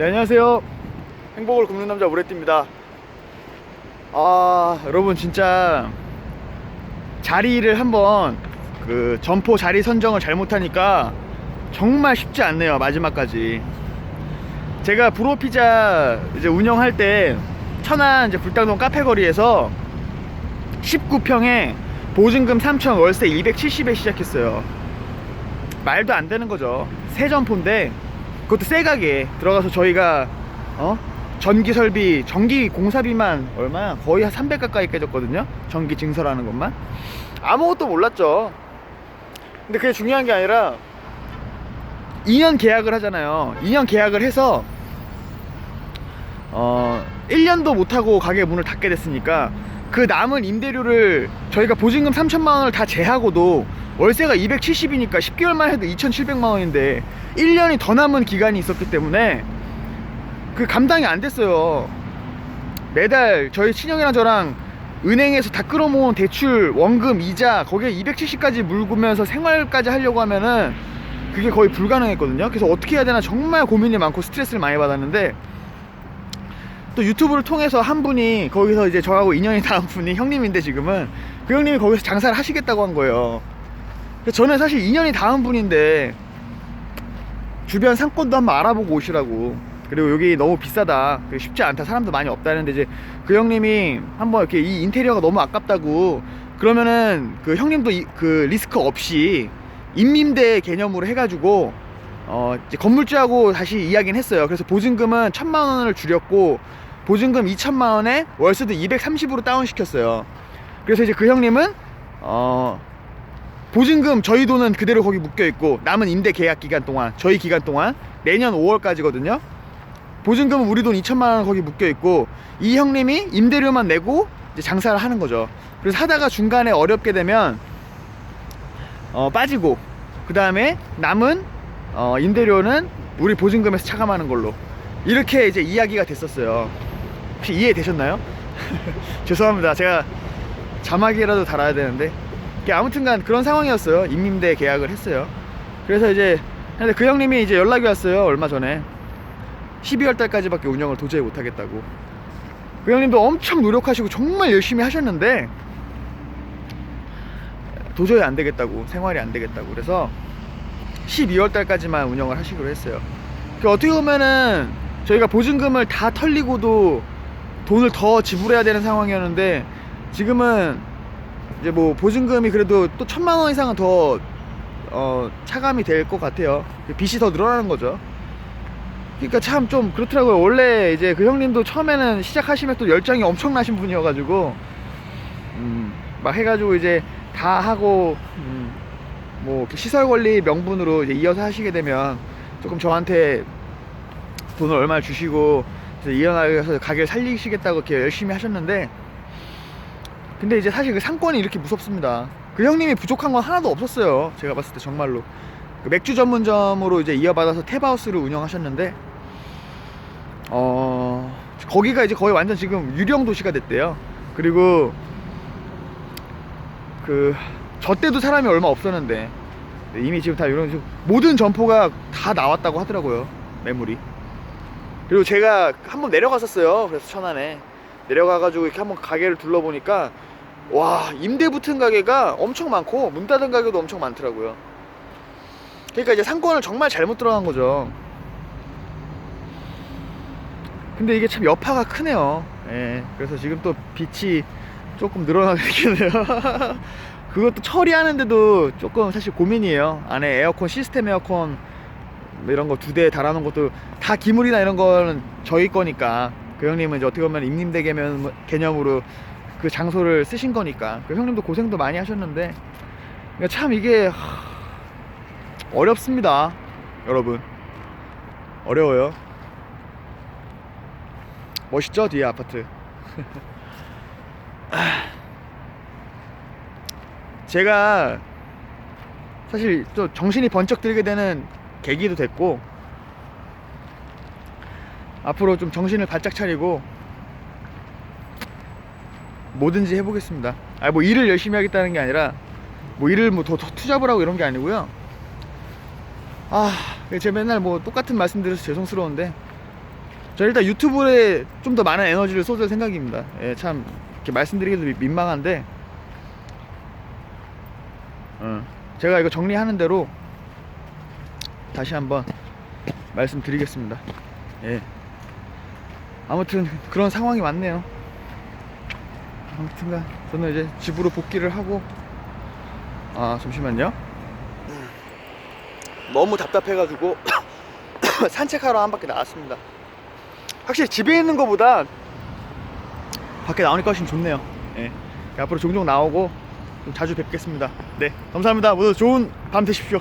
네, 안녕하세요. 행복을 굽는 남자 우레띠입니다. 아, 여러분 진짜 자리를 한번 그 점포 자리 선정을 잘못하니까 정말 쉽지 않네요. 마지막까지. 제가 브로피자 이제 운영할 때 천안 이제 불당동 카페 거리에서 19평에 보증금 3천 월세 270에 시작했어요. 말도 안 되는 거죠. 새 점포인데 그것도 새 가게 들어가서 저희가 어 전기 설비 전기 공사비만 얼마야 거의 한 300 가까이 깨졌거든요. 전기 증설하는 것만 아무것도 몰랐죠. 근데 그게 중요한 게 아니라 2년 계약을 하잖아요. 2년 계약을 해서 어 1년도 못 하고 가게 문을 닫게 됐으니까 그 남은 임대료를 저희가 보증금 3천만 원을 다 제하고도 월세가 270이니까 10개월만 해도 2,700만 원인데 1년이 더 남은 기간이 있었기 때문에 그 감당이 안 됐어요. 매달 저희 친형이랑 저랑 은행에서 다 끌어모은 대출 원금 이자 거기에 270까지 물고면서 생활까지 하려고 하면은 그게 거의 불가능했거든요. 그래서 어떻게 해야 되나 정말 고민이 많고 스트레스를 많이 받았는데 또 유튜브를 통해서 한 분이 거기서 이제 저하고 인연이 닿은 분이 형님인데 지금은 그 형님이 거기서 장사를 하시겠다고 한 거예요. 저는 사실 인연이 닿은 분인데 주변 상권도 한번 알아보고 오시라고. 그리고 여기 너무 비싸다. 쉽지 않다. 사람도 많이 없다는데 이제 그 형님이 한번 이렇게 이 인테리어가 너무 아깝다고 그러면은 그 형님도 이- 그 리스크 없이 임림대 개념으로 해가지고 어 건물주하고 다시 이야기는 했어요. 그래서 보증금은 천만 원을 줄였고 보증금 2천만 원에 월세도 230으로 다운 시켰어요. 그래서 이제 그 형님은 어 보증금 저희 돈은 그대로 거기 묶여 있고 남은 임대 계약 기간 동안 저희 기간 동안 내년 5월까지거든요. 보증금은 우리 돈 2천만 원 거기 묶여 있고 이 형님이 임대료만 내고 이제 장사를 하는 거죠. 그래서 하다가 중간에 어렵게 되면 어, 빠지고 그 다음에 남은 어, 임대료는 우리 보증금에서 차감하는 걸로 이렇게 이제 이야기가 됐었어요. 혹시 이해되셨나요? 죄송합니다. 제가 자막이라도 달아야 되는데 아무튼간 그런 상황이었어요. 임림대 계약을 했어요. 그래서 이제 근데 그 형님이 이제 연락이 왔어요. 얼마 전에 12월 달까지밖에 운영을 도저히 못 하겠다고. 그 형님도 엄청 노력하시고 정말 열심히 하셨는데 도저히 안 되겠다고 생활이 안 되겠다고 그래서 12월 달까지만 운영을 하시기로 했어요. 그 어떻게 보면은 저희가 보증금을 다 털리고도 돈을 더 지불해야 되는 상황이었는데 지금은 이제 뭐 보증금이 그래도 또 천만 원 이상은 더 어, 차감이 될 것 같아요. 빚이 더 늘어나는 거죠. 그러니까 참 좀 그렇더라고요. 원래 이제 그 형님도 처음에는 시작하시면 또 열정이 엄청나신 분이어가지고 음, 막 해가지고 이제 다 하고 음, 뭐 시설 관리 명분으로 이제 이어서 하시게 되면 조금 저한테 돈을 얼마 주시고 이어나가서 가게를 살리시겠다고 이렇게 열심히 하셨는데 근데 이제 사실 그 상권이 이렇게 무섭습니다. 그 형님이 부족한 건 하나도 없었어요. 제가 봤을 때 정말로. 그 맥주 전문점으로 이제 이어받아서 탭하우스를 운영하셨는데, 어, 거기가 이제 거의 완전 지금 유령 도시가 됐대요. 그리고 그, 저 때도 사람이 얼마 없었는데, 이미 지금 다 이런, 모든 점포가 다 나왔다고 하더라고요. 매물이. 그리고 제가 한번 내려갔었어요. 그래서 천안에. 내려가가지고 이렇게 한번 가게를 둘러보니까 와 임대 붙은 가게가 엄청 많고 문 닫은 가게도 엄청 많더라고요. 그러니까 이제 상권을 정말 잘못 들어간 거죠. 근데 이게 참 여파가 크네요. 예, 그래서 지금 또 빛이 조금 늘어나게 되네요. 그것도 처리하는데도 조금 사실 고민이에요. 안에 에어컨 시스템 에어컨 뭐 이런 거 두 대 달아놓은 것도 다 기물이나 이런 거는 저희 거니까 그 형님은 이제 어떻게 보면 임림대 개념, 개념으로 그 장소를 쓰신 거니까. 그 형님도 고생도 많이 하셨는데 그러니까 참 이게 하, 어렵습니다 여러분. 어려워요. 멋있죠 뒤에 아파트? 제가 사실 또 정신이 번쩍 들게 되는 계기도 됐고 앞으로 좀 정신을 바짝 차리고 뭐든지 해보겠습니다. 아 뭐 일을 열심히 하겠다는 게 아니라 뭐 일을 뭐 더 투잡을 하고 이런 게 아니고요. 아 제가 맨날 뭐 똑같은 말씀 드려서 죄송스러운데 저 일단 유튜브에 좀 더 많은 에너지를 쏟을 생각입니다. 예, 참 이렇게 말씀드리기도 미- 민망한데, 어, 제가 이거 정리하는 대로 다시 한번 말씀드리겠습니다. 예. 아무튼 그런 상황이 왔네요. 아무튼간 저는 이제 집으로 복귀를 하고 아 잠시만요. 너무 답답해가지고 산책하러 한 바퀴 나왔습니다. 확실히 집에 있는 것보다 밖에 나오니까 훨씬 좋네요. 예. 앞으로 종종 나오고 좀 자주 뵙겠습니다. 네, 감사합니다. 모두 좋은 밤 되십시오.